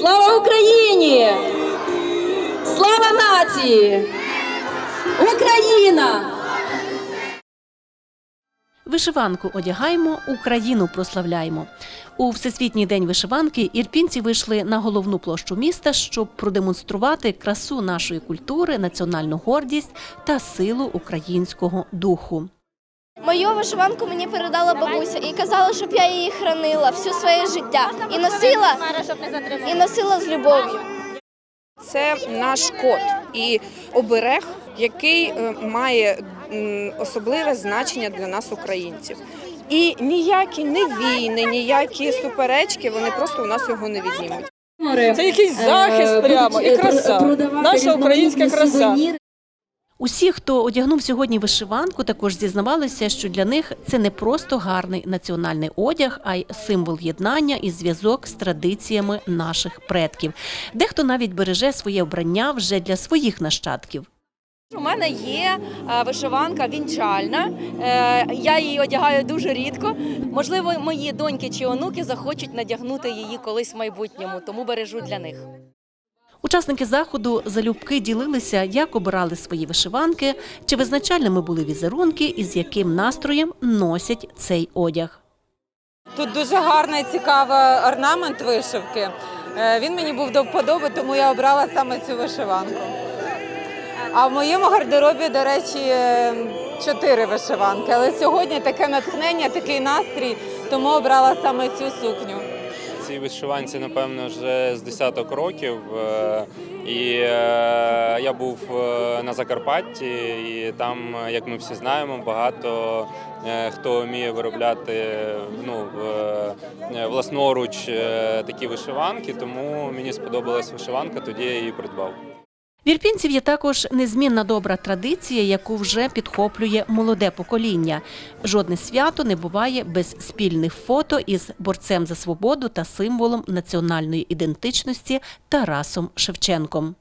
Слава Україні! Слава нації! Україна! Вишиванку одягаємо, Україну прославляємо. У Всесвітній день вишиванки ірпінці вийшли на головну площу міста, щоб продемонструвати красу нашої культури, національну гордість та силу українського духу. Мою вишиванку мені передала бабуся і казала, щоб я її хранила всю своє життя і носила, і носила з любов'ю. Це наш код і оберег, який е, має особливе значення для нас, українців. І ніякі не війни, ніякі суперечки, вони просто у нас його не віднімуть. Це якийсь захист прямо і краса. Наша українська краса. Усі, хто одягнув сьогодні вишиванку, також зізнавалися, що для них це не просто гарний національний одяг, а й символ єднання і зв'язок з традиціями наших предків. Дехто навіть береже своє вбрання вже для своїх нащадків. У мене є е, вишиванка вінчальна. Е, Я її одягаю дуже рідко. Можливо, мої доньки чи онуки захочуть надягнути її колись в майбутньому, тому бережу для них. Учасники заходу залюбки ділилися, як обирали свої вишиванки, чи визначальними були візерунки і з яким настроєм носять цей одяг. Тут дуже гарний цікавий орнамент вишивки. Е, Він мені був до вподоби, тому я обрала саме цю вишиванку. А в моєму гардеробі, до речі, е, чотири вишиванки. Але сьогодні таке натхнення, такий настрій, тому обрала саме цю сукню. Цій вишиванці, напевно, вже з десяток років. Е, І е, я був е, на Закарпатті, і там, як ми всі знаємо, багато хто вміє виробляти ну, власноруч такі вишиванки, тому мені сподобалась вишиванка, тоді я її придбав. В Ірпінців є також незмінна добра традиція, яку вже підхоплює молоде покоління. Жодне свято не буває без спільних фото із борцем за свободу та символом національної ідентичності Тарасом Шевченком.